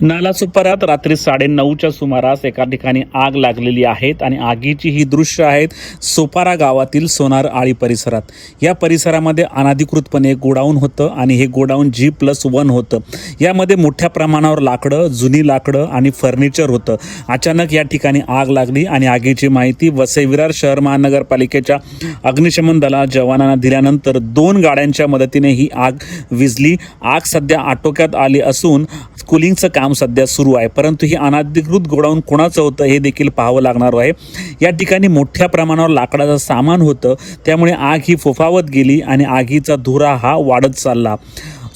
नालासुपारात रात्री साडेनऊच्या सुमारास एका ठिकाणी आग लागलेली आहेत आणि आगीची ही दृश्य आहेत सोपारा गावातील सोनार आळी परिसरात. या परिसरामध्ये अनाधिकृतपणे गोडाऊन होतं आणि हे गोडाऊन जी प्लस वन होतं. यामध्ये मोठ्या प्रमाणावर लाकडं जुनी लाकडं आणि फर्निचर होतं. अचानक या ठिकाणी आग लागली आणि आगीची माहिती वसईविरार शहर महानगरपालिकेच्या अग्निशमन दला जवानांना दिल्यानंतर दोन गाड्यांच्या मदतीने ही आग विजली आग सध्या आटोक्यात आली असून कुलिंगचं काम सध्या सुरू आहे. परंतु ही अनाधिकृत गोडाऊन कोणाचं होतं हे देखील पाहावं लागणार आहे. या ठिकाणी मोठ्या प्रमाणावर लाकडाचं सामान होतं. त्यामुळे आग ही फोफावत गेली आणि आगीचा धुरा हा वाढत चालला.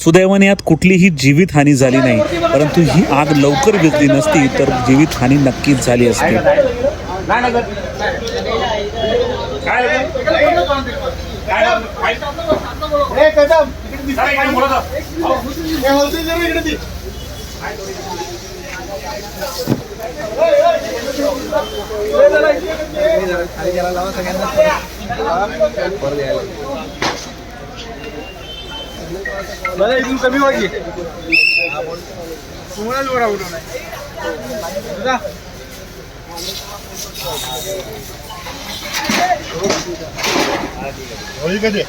सुदैवाने यात कुठलीही जीवितहानी झाली नाही. परंतु ही आग लवकर विझली नसती तर जीवितहानी नक्कीच झाली असती. काय बोलत हे मला इथून कमी वागी तुम्हाला जोडा उठवणार होळी कधी